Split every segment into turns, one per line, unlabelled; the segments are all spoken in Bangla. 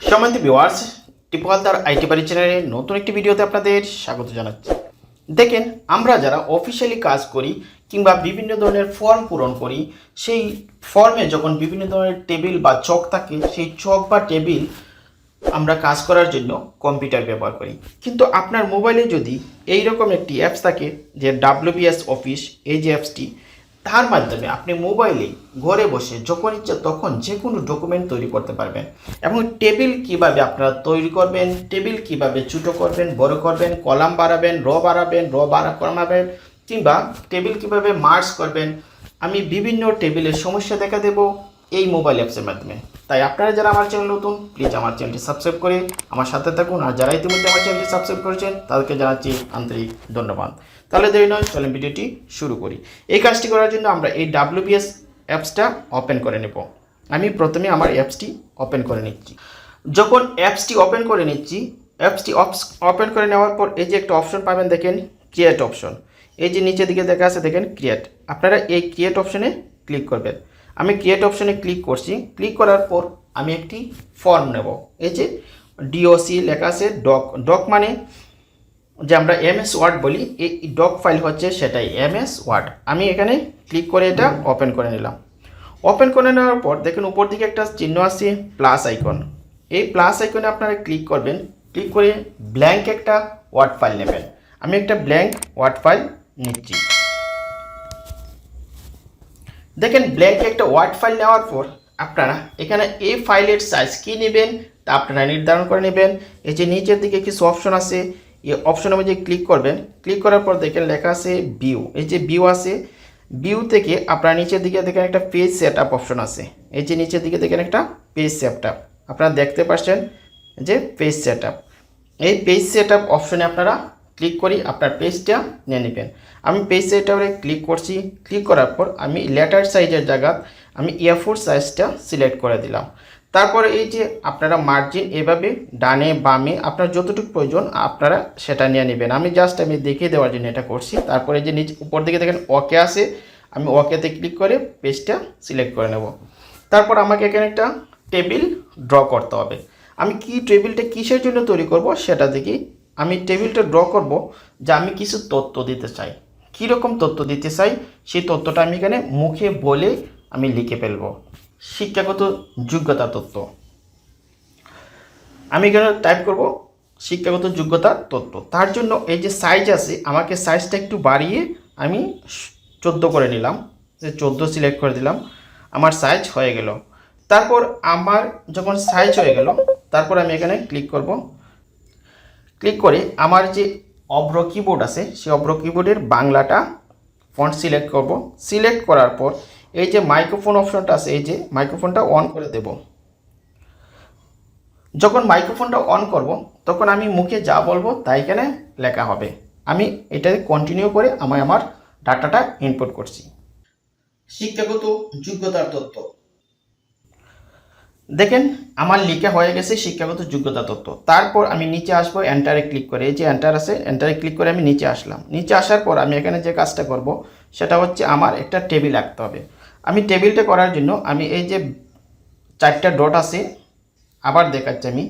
সম্মানিত ভিউয়ার্স টিপহালদার আইটি বাড়ি চ্যানেলে নতুন একটি ভিডিওতে আপনাদের স্বাগত জানাচ্ছি। দেখেন, আমরা যারা অফিসিয়ালি কাজ করি কিংবা বিভিন্ন ধরনের ফর্ম পূরণ করি, সেই ফর্মে যখন বিভিন্ন ধরনের টেবিল বা চক থাকে, সেই চক বা টেবিল আমরা কাজ করার জন্য কম্পিউটার ব্যবহার করি। কিন্তু আপনার মোবাইলে যদি এই রকম একটি অ্যাপস থাকে, যে ডাব্লিউবিএস অফিস এই যে অ্যাপসটি তার মাধ্যমে আপনি মোবাইলে ঘরে বসে যখন ইচ্ছে তখন যে কোনো ডকুমেন্ট তৈরি করতে পারবেন। এবং টেবিল কীভাবে আপনারা তৈরি করবেন টেবিল কীভাবে ছোটো করবেন, বড় করবেন, কলাম বাড়াবেন, র বাড়াবেন, র বাড়া কমাবেন কিংবা টেবিল কীভাবে মার্চ করবেন, আমি বিভিন্ন টেবিলের সমস্যা দেখা দেব। এই মোবাইল অ্যাপসের মাধ্যমে। তাই আপনারা যারা আমার চ্যানেল নতুন প্লিজ আমার চ্যানেলটি সাবস্ক্রাইব করে আমার সাথে থাকুন। আর যারা ইতিমধ্যে আমার চ্যানেলটি সাবস্ক্রাইব করেছেন, তাদেরকে জানাচ্ছি আন্তরিক ধন্যবাদ। তাহলে দেরি নয়, চলেন ভিডিওটি শুরু করি। এই কাজটি করার জন্য আমরা এই ডাব্লিউবিএস অ্যাপসটা ওপেন করে নেব। আমি প্রথমে আমার অ্যাপসটি ওপেন করে নিচ্ছি। যখন অ্যাপসটি ওপেন করে নিচ্ছি অ্যাপসটি ওপেন করে নেওয়ার পর এই যে একটা অপশন পাবেন, দেখেন ক্রিয়েট অপশন এই যে নিচের দিকে দেখা আছে, দেখেন ক্রিয়েট আপনারা এই ক্রিয়েট অপশনে ক্লিক করবেন। আমি ক্রিয়েট অপশনে ক্লিক করছি। ক্লিক করার পর আমি একটি ফর্ম নেব। এই যে ডিওসি লেখা আছে ডক ডক মানে যে আমরা এমএস ওয়ার্ড বলি, এই ডক ফাইল হচ্ছে সেটাই এমএস ওয়ার্ড আমি এখানে ক্লিক করে এটা ওপেন করে নিলাম। ওপেন করে নেওয়ার পর দেখুন উপর দিকে একটা চিহ্ন আছে প্লাস আইকন এই প্লাস আইকনে আপনারা ক্লিক করবেন। ক্লিক করে ব্ল্যাঙ্ক একটা ওয়ার্ড ফাইল নেবেন। আমি একটা ব্ল্যাঙ্ক ওয়ার্ড ফাইল নিচ্ছি। দেখেন ব্ল্যাঙ্ক একটা ওয়ার্ড ফাইল নেওয়ার পর আপনারা এখানে এই ফাইলের সাইজ কী নেবেন তা আপনারা নির্ধারণ করে নেবেন। এই যে নিচের দিকে কিছু অপশন আছে, এই অপশনের মধ্যে ক্লিক করবেন। ক্লিক করার পর দেখেন লেখা আছে ভিউ এই যে ভিউ আছে ভিউ থেকে আপনারা নিচের দিকে দেখেন একটা পেজ সেট আপ অপশন আছে। এই যে নিচের দিকে দেখেন একটা পেজ সেট আপ আপনারা দেখতে পাচ্ছেন যে পেজ সেট আপ এই পেজ সেট আপ অপশনে আপনারা ক্লিক করি, আপনার পেজটা নিয়ে নেবেন। আমি পেজ আপে ক্লিক করছি। ক্লিক করার পর আমি লেটার সাইজের জায়গা, আমি এফোর সাইজটা সিলেক্ট করে দিলাম। তারপরে এই যে আপনারা মার্জিন এভাবে ডানে, বামে, আপনার যতটুকু প্রয়োজন আপনারা সেটা নিয়ে নেবেন। আমি জাস্ট আমি দেখিয়ে দেওয়ার জন্য এটা করছি। তারপরে যে নিচ উপর দিকে দেখেন ওকে আসে আমি ওকেতে ক্লিক করে পেজটা সিলেক্ট করে নেব। তারপর আমাকে এখানে একটা টেবিল ড্র করতে হবে। আমি কি টেবিলটা কিসের জন্য তৈরি করব সেটা দেখি। আমি টেবিলটা ড্র করব যে আমি কিছু তথ্য দিতে চাই। কীরকম তথ্য দিতে চাই? সেই তথ্যটা আমি এখানে মুখে বলে আমি লিখে ফেলব। শিক্ষাগত যোগ্যতা তথ্য। আমি এখানে টাইপ করব শিক্ষাগত যোগ্যতা তথ্য। তার জন্য এই যে সাইজ আছে, আমাকে সাইজটা একটু বাড়িয়ে আমি চোদ্দ করে নিলাম। যে চোদ্দ সিলেক্ট করে দিলাম। আমার সাইজ হয়ে গেল। তারপর আমার যখন সাইজ হয়ে গেল, তারপর আমি এখানে ক্লিক করব। ক্লিক করে আমার যে অব্র কিবোর্ড আছে, সেই অব্র কিবোর্ডের বাংলাটা ফন্ট সিলেক্ট করব। সিলেক্ট করার পর এই যে মাইক্রোফোন অপশনটা আছে, এই যে মাইক্রোফোনটা অন করে দেব। যখন মাইক্রোফোনটা অন করব, তখন আমি মুখে যা বলব তাই এখানে লেখা হবে। আমি এটা কন্টিনিউ করে আমি আমার ডাটাটা ইনপুট করছি। শিক্ষাগত যোগ্যতার তথ্য দেখেন, আমার লিখে হয়ে গেছে শিক্ষাগত যোগ্যতা তথ্য। তারপর আমি নিচে আসব এন্টারে ক্লিক করে। এই যে এন্টার আছে এন্টারে ক্লিক করে আমি নিচে আসলাম। নিচে আসার পর আমি এখানে যে কাজটা করব, সেটা হচ্ছে আমার একটা টেবিল আঁকতে হবে। আমি টেবিলটা করার জন্য আমি এই যে চারটা ডট আছে, আবার দেখাচ্ছি আমি।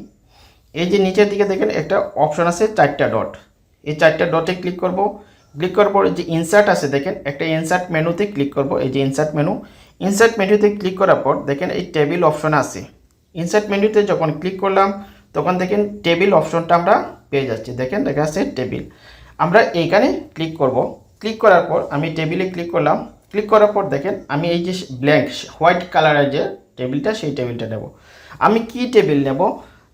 এই যে নিচের দিকে দেখেন একটা অপশন আছে চারটা ডট এই চারটা ডটে ক্লিক করব। ক্লিক করার পর যে ইনসার্ট আছে, দেখেন, একটা ইনসার্ট মেনুতে ক্লিক করব। এই যে ইনসার্ট মেনু ইনসার্ট মেনুতে ক্লিক করার পর, দেখেন, এই টেবিল অপশন আছে। ইনসার্ট মেনুতে যখন ক্লিক করলাম, তখন দেখেন টেবিল অপশনটা আমরা পেয়ে যাচ্ছি। দেখেন, দেখা যাচ্ছে টেবিল আমরা এইখানে ক্লিক করব। ক্লিক করার পর, আমি টেবিলে ক্লিক করলাম। ক্লিক করার পর, দেখেন, আমি এই যে ব্ল্যাঙ্ক হোয়াইট কালারের যে টেবিলটা সেই টেবিলটা নেব। আমি কি টেবিল নেব?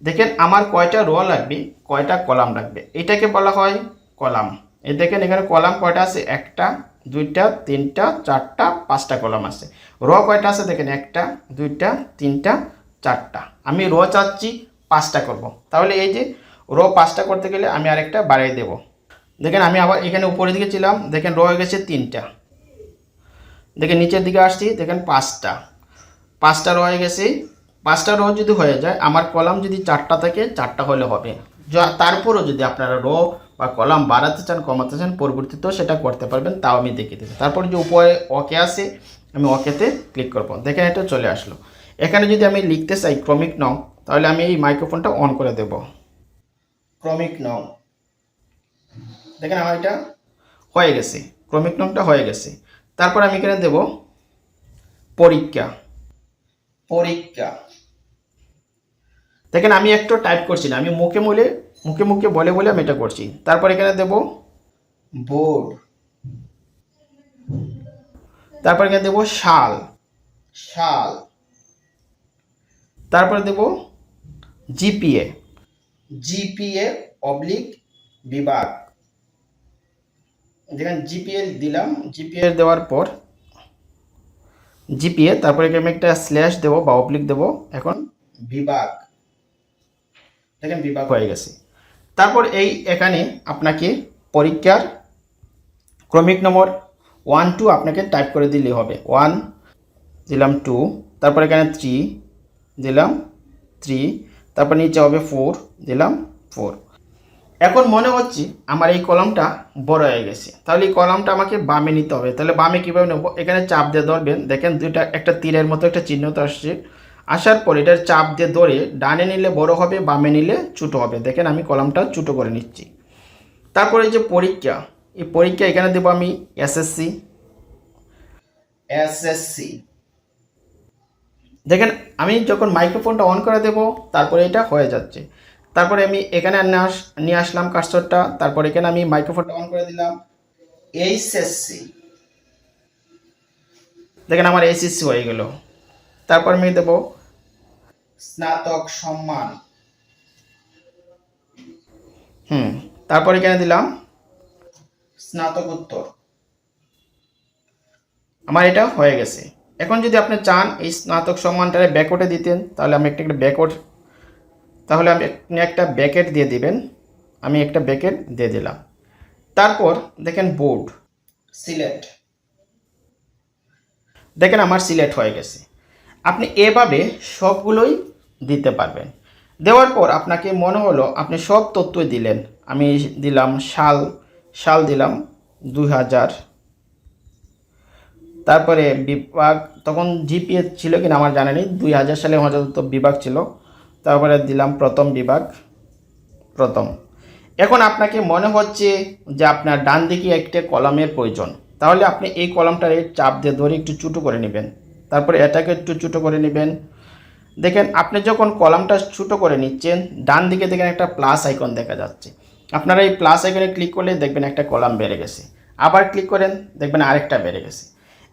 দেখেন, আমার কয়টা রো লাগবে? কয়টা কলাম লাগবে? এটাকে বলা হয় কলাম এই দেখেন এখানে কলাম কয়টা আছে? একটা, দুইটা, তিনটা, চারটা, পাঁচটা কলাম আছে। র কয়টা আছে দেখেন? একটা, দুইটা, তিনটা, চারটা। আমি র চাচ্ছি, পাঁচটা করব। তাহলে এই যে র পাঁচটা করতে গেলে আমি আরেকটা বাড়িয়ে দেব। দেখেন আমি আবার এখানে উপরের দিকে ছিলাম, দেখেন র হয়ে গেছে তিনটা। দেখেন নিচের দিকে আসছি, দেখেন পাঁচটা। পাঁচটা র হয়ে গেছে। পাঁচটা র যদি হয়ে যায়, আমার কলাম যদি চারটা থাকে, চারটা হলে হবে। তারপরও যদি আপনারা রো বা কলাম বাড়াতে চান, কমাতে চান পরবর্তীতেও সেটা করতে পারবেন, তাও আমি দেখিয়ে দেবো তারপর যে উপরে ওকে আসে আমি ওকেতে ক্লিক করব। দেখেন এটা চলে আসলো। এখানে যদি আমি লিখতে চাই ক্রমিক নং, তাহলে আমি এই মাইক্রোফোনটা অন করে দেব। ক্রমিক নং। দেখেন আমার এটা হয়ে গেছে। ক্রমিক নংটা হয়ে গেছে। তারপর আমি এখানে দেব পরীক্ষা। পরীক্ষা। দেখেন আমি একটু টাইপ করছি না, আমি মুখে মুলে মুখে মুখে বলে বলে আমি এটা করছি। তারপর এখানে দেব বোর্ড তারপর এখানে দেব শাল। শাল। তারপরে দেব জিপিএ। জিপিএ অবলিক বিভাগ। যেখানে জিপিএ দিলাম, জিপিএ দেওয়ার পর জিপিএ, তারপরে আমি একটা স্ল্যাশ দেবো বা অবলিক দেবো। এখন বিভাগ। দেখেন বিভাগ হয়ে গেছে। তারপর এই এখানে আপনাকে পরীক্ষার ক্রমিক নম্বর ওয়ান টু আপনাকে টাইপ করে দিলে হবে। ওয়ান দিলাম টু তারপর এখানে থ্রি দিলাম থ্রি তারপর নিচে হবে ফোর দিলাম ফোর এখন মনে হচ্ছে আমার এই কলমটা বড় হয়ে গেছে। তাহলে এই কলমটা আমাকে বামে নিতে হবে। তাহলে বামে কীভাবে নেব? এখানে চাপ দিয়ে ধরবেন। দেখেন দুইটা, একটা তীরের মতো একটা চিহ্ন তো আসছে। আসার পর এটার চাপ দিয়ে ধরে ডানে নিলে বড় হবে, বামে নিলে ছোটো হবে। দেখেন আমি কলমটা ছোটো করে নিচ্ছি। তারপরে যে পরীক্ষা, এই পরীক্ষা এখানে দেবো আমি এসএসসি এসএসসি দেখেন আমি যখন মাইক্রোফোনটা অন করে দেব, তারপরে এটা হয়ে যাচ্ছে। তারপরে আমি এখানে আস, নিয়ে আসলাম কার্সরটা তারপর এখানে আমি মাইক্রোফোনটা অন করে দিলাম। এইচএসসি দেখেন আমার এইচএসসি হয়ে গেল। তারপর আমি দেব স্নাতক সম্মান। হুম তারপরে কেন দিলাম। স্নাতকোত্তর। আমার এটা হয়ে গেছে। এখন যদি আপনি চান এই স্নাতক সম্মানটা ব্যাকওয়ার্ডে দিতেন তাহলে আমি একটা একটা ব্যাকওয়ার্ড তাহলে আমি আপনি একটা ব্যাকেট দিয়ে দিবেন। আমি একটা ব্যাকেট দিয়ে দিলাম। তারপর দেখেন বোর্ড। সিলেক্ট দেখেন আমার সিলেক্ট হয়ে গেছে। আপনি এভাবে সবগুলোই দিতে পারবেন। দেওয়ার পর আপনাকে মনে হলো আপনি সব তথ্যই দিলেন। আমি দিলাম সাল সাল দিলাম দুই হাজার। তারপরে বিভাগ, তখন জিপিএস ছিল কিনা আমার জানা নেই, দুই হাজার সালে হয়তো বিভাগ ছিল, তারপরে দিলাম প্রথম বিভাগ, প্রথম। এখন আপনাকে মনে হচ্ছে যে আপনার ডান দিকে একটা কলামের প্রয়োজন। তাহলে আপনি এই কলামটার চাপ দিয়ে ধরে একটু চুটো করে নেবেন। তারপরে এটাকে একটু চুটো করে নেবেন। দেখেন, আপনি যখন কলামটা ছোটো করে নিচ্ছেন, ডান দিকে দেখেন একটা প্লাস আইকন দেখা যাচ্ছে। আপনারা এই প্লাস আইকনে ক্লিক করলে দেখবেন একটা কলাম বেড়ে গেছে। আবার ক্লিক করেন, দেখবেন আরেকটা বেড়ে গেছে।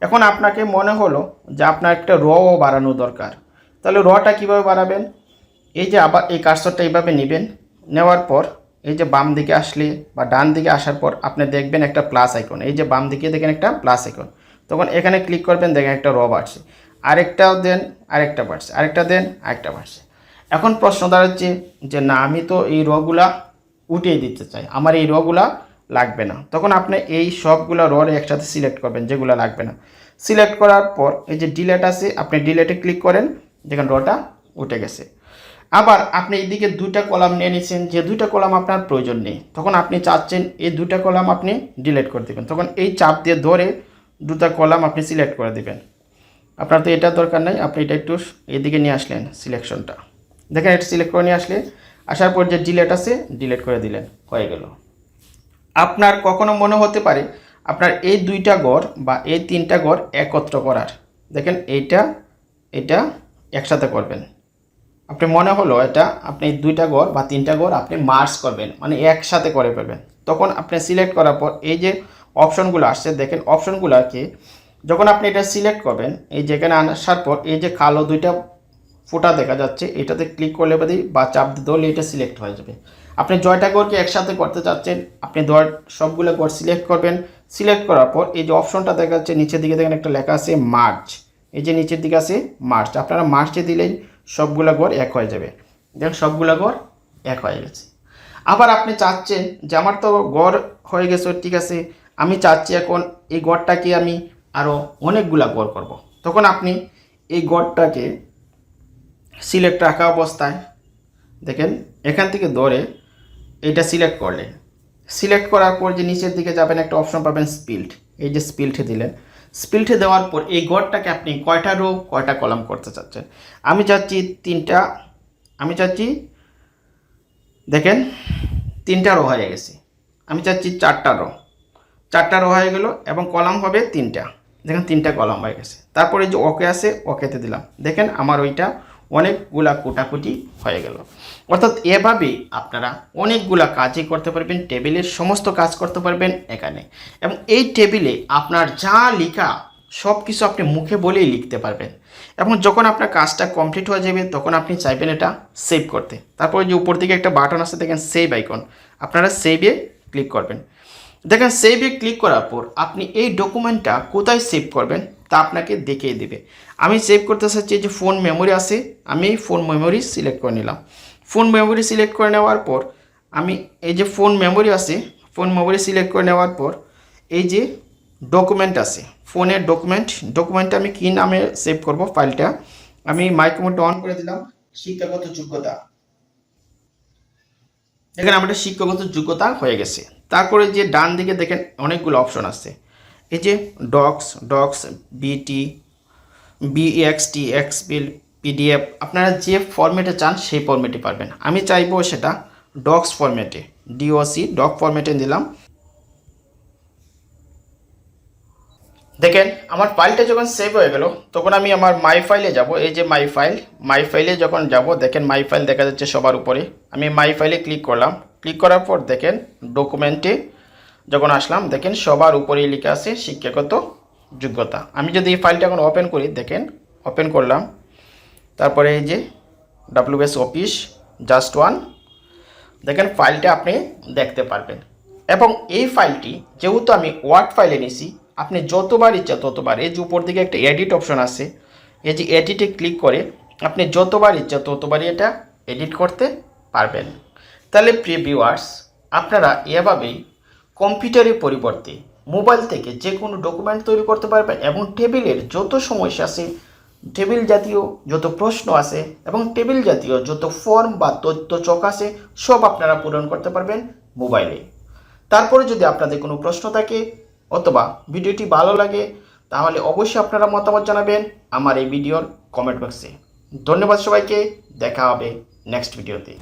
এখন আপনাকে মনে হলো যে আপনার একটা রও বাড়ানো দরকার। তাহলে রটা কীভাবে বাড়াবেন? এই যে আবার এই কার্সরটা এইভাবে নেবেন। নেওয়ার পর এই যে বাম দিকে আসলে বা ডান দিকে আসার পর আপনি দেখবেন একটা প্লাস আইকন এই যে বাম দিকে দেখেন একটা প্লাস আইকন তখন এখানে ক্লিক করবেন, দেখেন একটা র বাড়ছে। আরেকটাও দেন, আরেকটা বাড়ছে, আরেকটা দেন, আরেকটা বাড়ছে। এখন প্রশ্ন দাঁড়াচ্ছে যে, না, আমি তো এই রগুলা উঠিয়ে দিতে চাই, আমার এই রগুলা লাগবে না। তখন আপনি এই সবগুলো র একসাথে সিলেক্ট করবেন, যেগুলো লাগবে না। সিলেক্ট করার পর এই যে ডিলেট আছে, আপনি ডিলেটে ক্লিক করেন, দেখেন রটা উঠে গেছে। আবার আপনি এইদিকে দুইটা কলাম নিয়ে নিয়েছেন যে দুইটা কলাম আপনার প্রয়োজন নেই। তখন আপনি চাচ্ছেন, এই দুইটা কলাম আপনি ডিলেট করে দেবেন। তখন এই চাপ দিয়ে ধরে দুটা কলাম আপনি সিলেক্ট করে দেবেন। আপনার তো এটা দরকার নেই, আপনি এটা একটু এদিকে নিয়ে আসলেন সিলেকশনটা। দেখেন, এটা সিলেক্ট করে নিয়ে আসলে, আসার পর যে ডিলেট আছে ডিলেট করে দিলেন, হয়ে গেল। আপনার কখনো মনে হতে পারে, আপনার এই দুইটা গড় বা এই তিনটা গড় একত্র করার। দেখেন, এইটা, এটা একসাথে করবেন। আপনি মনে হলো এটা, আপনি দুইটা গড় বা তিনটা গড় আপনি মার্চ করবেন মানে একসাথে করে ফেলবেন। তখন আপনি সিলেক্ট করার পর এই যে অপশনগুলো আসছে, দেখেন অপশনগুলোকে যখন আপনি এটা সিলেক্ট করবেন, এই যেখানে আসার পর এই যে কালো দুইটা ফোটা দেখা যাচ্ছে, এটাতে ক্লিক করলে বাদে বা চাপ ধরলে এটা সিলেক্ট হয়ে যাবে। আপনি জয়টা গড়কে একসাথে করতে চাচ্ছেন, আপনি ধর সবগুলো গড় সিলেক্ট করবেন। সিলেক্ট করার পর এই যে অপশনটা দেখা যাচ্ছে, নিচের দিকে দেখেন একটা লেখা আছে মার্চ এই যে নিচের দিকে আছে মার্চ আপনারা মার্চে দিলেই সবগুলো গড় এক হয়ে যাবে। দেখেন সবগুলো গড় এক হয়ে গেছে। আবার আপনি চাচ্ছেন যে আমার তো গড় হয়ে গেছে, ঠিক আছে, আমি চাচ্ছি এখন এই গড়টাকে আমি আরও অনেকগুলা গড় করব। তখন আপনি এই গড়টাকে সিলেক্ট রাখা অবস্থায় দেখেন, এখান থেকে ধরে এটা সিলেক্ট করলেন সিলেক্ট করার পর যে নিচের দিকে যাবেন, একটা অপশন পাবেন স্পিল্ট এই যে স্পিল্টে দিলেন। স্পিল্টে দেওয়ার পর এই গড়টাকে আপনি কয়টা রো কয়টা কলাম করতে চাচ্ছেন? আমি চাচ্ছি তিনটা, আমি চাচ্ছি দেখেন, তিনটা রো হয়ে গেছে। আমি চাচ্ছি চারটা রো চারটা রো হয়ে গেল এবং কলাম হবে তিনটা। দেখেন তিনটা কলাম হয়ে গেছে। তারপরে যে ওকে আছে, ওকেতে দিলাম। দেখেন আমার ওইটা অনেকগুলা কুটাকুটি হয়ে গেল। অর্থাৎ এভাবে আপনারা অনেকগুলা কাজই করতে পারবেন, টেবিলের সমস্ত কাজ করতে পারবেন এখানে। এবং এই টেবিলে আপনার যা লেখা সব কিছু আপনি মুখে বলেই লিখতে পারবেন। এবং যখন আপনার কাজটা কমপ্লিট হয়ে যাবে, তখন আপনি চাইবেন এটা সেভ করতে। তারপরে যে উপর দিকে একটা বাটন আছে, দেখেন সেভ আইকন। আপনারা সেভে ক্লিক করবেন। দেখেন সেভে ক্লিক করার পর আপনি এই ডকুমেন্টটা কোথায় সেভ করবেন তা আপনাকে দেখিয়ে দেবে। আমি সেভ করতে চাচ্ছি যে ফোন মেমোরি আছে, আমি ফোন মেমোরি সিলেক্ট করে নিলাম। ফোন মেমোরি সিলেক্ট করে নেওয়ার পর আমি এই যে ফোন মেমোরি আছে ফোন মেমোরি সিলেক্ট করে নেওয়ার পর এই যে ডকুমেন্ট আছে ফোনের ডকুমেন্ট ডকুমেন্টটা আমি কী নামে সেভ করব ফাইলটা আমি মাইক্রোমোডটা অন করে দিলাম। শিক্ষাগত যোগ্যতা। এখানে আমাদের শিক্ষাগত যোগ্যতা হয়ে গেছে। তারপরে যে ডান দিকে দেখেন অনেকগুলো অপশন আছে। এই যে ডক্স ডক্স বিটি বিএক্সটি এক্সপিল পিডিএফ আপনারা যে ফরম্যাটে চান সেই ফর্মেটে পারবেন। আমি চাইব সেটা ডক্স ফরম্যাটে ডিওসি ডক ফরম্যাটে দিলাম দেখেন, আমার ফাইলটা যখন সেভ হয়ে গেল, তখন আমি আমার মাই ফাইলে যাব। এই যে মাই ফাইল মাই ফাইলে যখন যাব, দেখেন মাই ফাইল দেখা যাচ্ছে সবার উপরে। আমি মাই ফাইলে ক্লিক করলাম। ক্লিক করার পর দেখেন ডকুমেন্টে যখন আসলাম, দেখেন সবার উপরেই লেখা আছে শিক্ষাগত যোগ্যতা। আমি যদি এই ফাইলটা এখন ওপেন করি, দেখেন ওপেন করলাম। তারপরে এই যে ডাব্লিউএস অফিস জাস্ট ওয়ান দেখেন ফাইলটা আপনি দেখতে পারবেন। এবং এই ফাইলটি যেহেতু আমি ওয়ার্ড ফাইলে নিছি আপনি যতবার ইচ্ছা ততবার, এই যে উপর দিকে একটা এডিট অপশন আছে, এই যে এডিটে ক্লিক করে আপনি যতবার ইচ্ছা ততবারই এটা এডিট করতে পারবেন। তাহলে প্রিয় ভিউয়ার্স আপনারা এভাবেই কম্পিউটারের পরিবর্তে মোবাইল থেকে যে কোনো ডকুমেন্ট তৈরি করতে পারবেন এবং টেবিলের যত সমস্যা আছে টেবিল জাতীয় যত প্রশ্ন আছে এবং টেবিল জাতীয় যত ফর্ম বা তথ্য চক আছে, সব আপনারা পূরণ করতে পারবেন মোবাইলে তারপরে যদি আপনাদের কোনো প্রশ্ন থাকে অথবা ভিডিওটি ভালো লাগে, তাহলে অবশ্যই আপনারা মতামত জানাবেন আমার এই ভিডিওর কমেন্ট বক্সে ধন্যবাদ সবাইকে, দেখা হবে নেক্সট ভিডিওতে